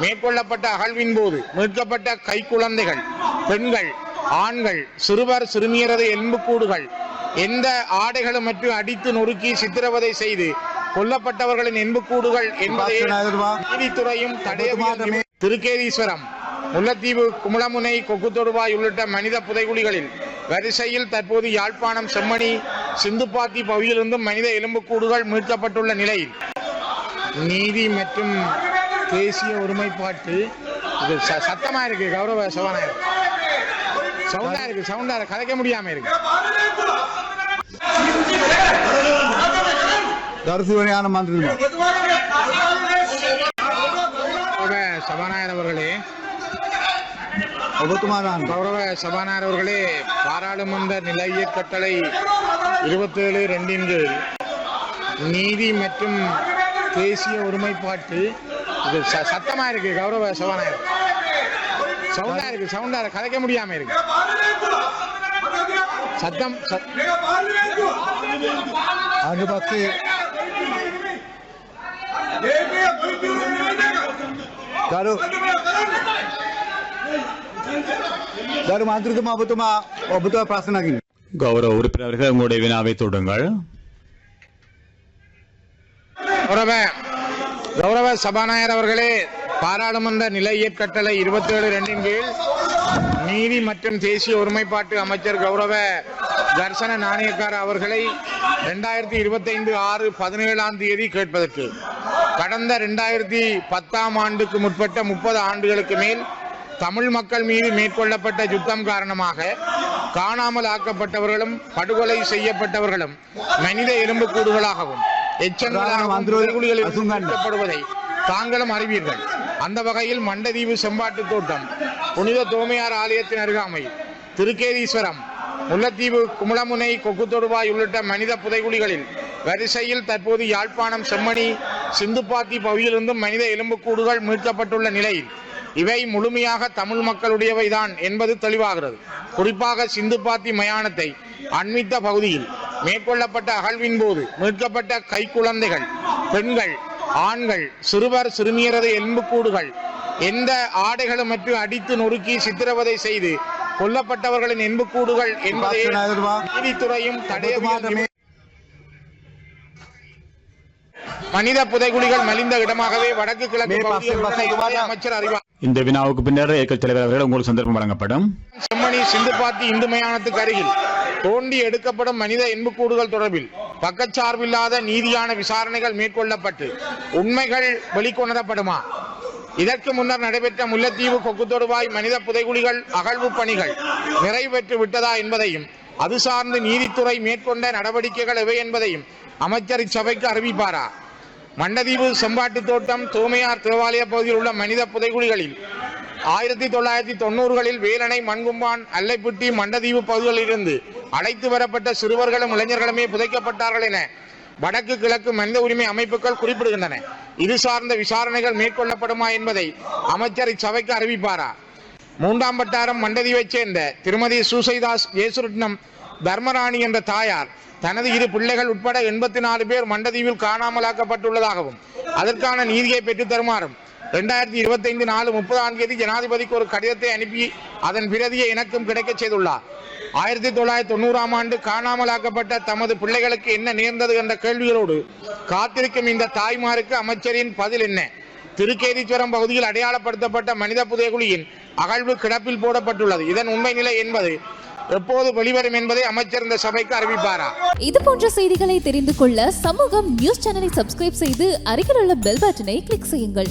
மேற்கொள்ளப்பட்ட அகழ்வின் போது மீட்கப்பட்ட கைக்குழந்தைகள் பெண்கள் ஆண்கள் சிறுவர் சிறுமியரது எலும்புக்கூடுகள் எந்த ஆடைகளும் மற்றும் அடித்து நொறுக்கி சித்திரவதை செய்து கொல்லப்பட்டவர்களின் எலும்புக்கூடுகள் என்பதை நீதித்துறையும் தடயவியல் திருக்கேதீஸ்வரம் முல்லைத்தீவு குமுளமுனை கொக்குத்தொடுவாய் உள்ளிட்ட மனித புதைகுழிகளில் வரிசையில் தற்போது யாழ்ப்பாணம் செம்மணி சிந்துப்பாத்தி பகுதியிலிருந்தும் மனித எலும்புக்கூடுகள் மீட்கப்பட்டுள்ள நிலையில் நீதி மற்றும் தேசிய ஒருமைப்பாட்டு இது சத்தமா இருக்கு கௌரவ சபாநாயகர். சவுண்டா இருக்கு சவுண்டா கதைக்க முடியாம இருக்கு. தரிசுவனையான மந்திரம் சபாநாயகர் அவர்களே ஒவ்வொருமாதான் கௌரவ சபாநாயகர் அவர்களே பாராளுமன்ற நிலைய கட்டளை இருபத்தி ஏழு ரெண்டின் நீதி மற்றும் தேசிய ஒருமைப்பாட்டு இது ச- சத்தமா இருக்கு கௌரவ சபாநாயகர் சவுண்டா இருக்கு சவுண்டா இருக்கு கதைக்க முடியாம இருக்கு சத்தம் சத்- අන්න පස්සේ ගරු ගරු මන්ත්‍රතුමා ඔබතුමා ඔබතුවා ප්‍රශ්නකින් கௌரவ உறுப்பினர்கள் உங்களுடைய வினாவை தொடுங்கள் கௌரவ சபாநாயகர் அவர்களே பாராளுமன்ற நிலைய கட்டளை இருபத்தேழு ரெண்டின் கீழ் நீதி மற்றும் தேசிய ஒருமைப்பாட்டு அமைச்சர் கௌரவ தர்சன நாணயக்கார அவர்களை ரெண்டாயிரத்தி இருபத்தைந்து ஆறு பதினேழாம் தேதி கேட்பதற்கு. கடந்த ரெண்டாயிரத்தி பத்தாம் ஆண்டுக்கு முற்பட்ட முப்பது ஆண்டுகளுக்கு மேல் தமிழ் மக்கள் மீது மேற்கொள்ளப்பட்ட யுத்தம் காரணமாக காணாமல் ஆக்கப்பட்டவர்களும் படுகொலை செய்யப்பட்டவர்களும் மனித எலும்புக்கூடுகளாகவும் மீட்கப்படுவதை தாங்களும் அறிவீர்கள். அந்த வகையில் மண்டதீவு செம்பாட்டு தோட்டம் புனித தோமையார் ஆலயத்தின் அருகாமை திருக்கேதீஸ்வரம் முல்லைத்தீவு குமுளமுனை கொக்குத்தொடுவாய் உள்ளிட்ட மனித புதைகுழிகளில் வரிசையில் தற்போது யாழ்ப்பாணம் செம்மணி சிந்துப்பாத்தி பகுதியிலிருந்தும் மனித எலும்புக்கூடுகள் மீட்கப்பட்டுள்ள நிலையில் இவை முழுமையாக தமிழ் மக்களுடையவைதான் என்பது தெளிவாகிறது. குறிப்பாக சிந்துப்பாத்தி மயானத்தை அண்மித்த பகுதியில் மேற்கொள்ளப்பட்ட அகழ்வின் போது மீட்கப்பட்ட கை குழந்தைகள் பெண்கள் ஆண்கள் சிறுவர் சிறுமியரது எலும்புக்கூடுகள் எந்த ஆடைகளும் மற்றும் அடித்து நொறுக்கி சித்திரவதை செய்து கொல்லப்பட்டவர்களின் எலும்புக்கூடுகள் என்பதை நீதித்துறையும் தடையமாக மனித புதைகுழிகள் மலிந்த இடமாகவே வடக்கு கிழக்கு அமைச்சர் அறிவார். இந்த வினாவுக்கு பின்னர் ஏற்கல் தலைவர் அவர்கள் உங்களுக்கு சந்தர்ப்பம் வழங்கப்படும். செம்மணி சிந்து சிந்துபாத்தி இந்து மயானத்துக்கு அருகில் தோண்டி எடுக்கப்படும் மனித இன்புக்கூடுகள் தொடர்பில் பக்கச்சார்பில்லாத நீதியான விசாரணைகள் மேற்கொள்ளப்பட்டு உண்மைகள் வெளிக்கொணரப்படுமா? இதற்கு முன்னர் நடைபெற்ற முல்லைத்தீவு கொக்குத்தொடுவாய் மனித புதைகுழிகள் அகழ்வு பணிகள் நிறைவேற்று விட்டதா என்பதையும் அது சார்ந்து நீதித்துறை மேற்கொண்ட நடவடிக்கைகள் எவை என்பதையும் அமைச்சர் இச்சபைக்கு அறிவிப்பாரா? மண்டதீவு செம்பாட்டு தோட்டம் தூமையார் தேவாலய பகுதியில் உள்ள மனித புதைகுழிகளில் ஆயிரத்தி தொள்ளாயிரத்தி தொண்ணூறுகளில் வேலனை மண்கும்பான் அல்லைப்புட்டி மண்டதீவு பகுதிகளிலிருந்து அழைத்து வரப்பட்ட சிறுவர்களும் இளைஞர்களுமே புதைக்கப்பட்டார்கள் என வடக்கு கிழக்கு மனித உரிமை அமைப்புகள் குறிப்பிடுகின்றன. இது சார்ந்த விசாரணைகள் மேற்கொள்ளப்படுமா என்பதை அமைச்சர் இச்சபைக்கு அறிவிப்பாரா? மூன்றாம் வட்டாரம் மண்டதியைச் சேர்ந்த திருமதி சூசைதாஸ் ஜேசுரட்னம் தர்மராணி என்ற தாயார் தனது இரு பிள்ளைகள் உட்பட எண்பத்தி நாலு பேர் மண்டதீவில் காணாமலாக்கப்பட்டுள்ளதாகவும் அதற்கான நீதியை பெற்றுத் தருமாறும் ரெண்டாயிரத்தி இருபத்தைந்து நாலு முப்பதாம் தேதி ஜனாதிபதிக்கு ஒரு கடிதத்தை அனுப்பி அதன் பிரதியை எனக்கும் கிடைக்கச் செய்துள்ளார். ஆயிரத்தி தொள்ளாயிரத்தி தொண்ணூறாம் ஆண்டு காணாமலாக்கப்பட்ட தமது பிள்ளைகளுக்கு என்ன நேர்ந்தது என்ற கேள்விகளோடு காத்திருக்கும் இந்த தாய்மாருக்கு அமைச்சரின் பதில் என்ன? திருக்கேதீஸ்வரம் பகுதியில் அடையாளப்படுத்தப்பட்ட மனித புதையகுழியின் அகழ்வு கிடப்பில் போடப்பட்டுள்ளது. இதன் உண்மை நிலை என்பது எப்போது வெளிவரும் என்பதை அமைச்சர் இந்த சபைக்கு அறிவிப்பாரா? இது போன்ற செய்திகளை தெரிந்து கொள்ள சமூகம் நியூஸ் சேனலை சப்ஸ்கிரைப் செய்து அருகில் உள்ள பெல் பட்டனை கிளிக் செய்யுங்கள்.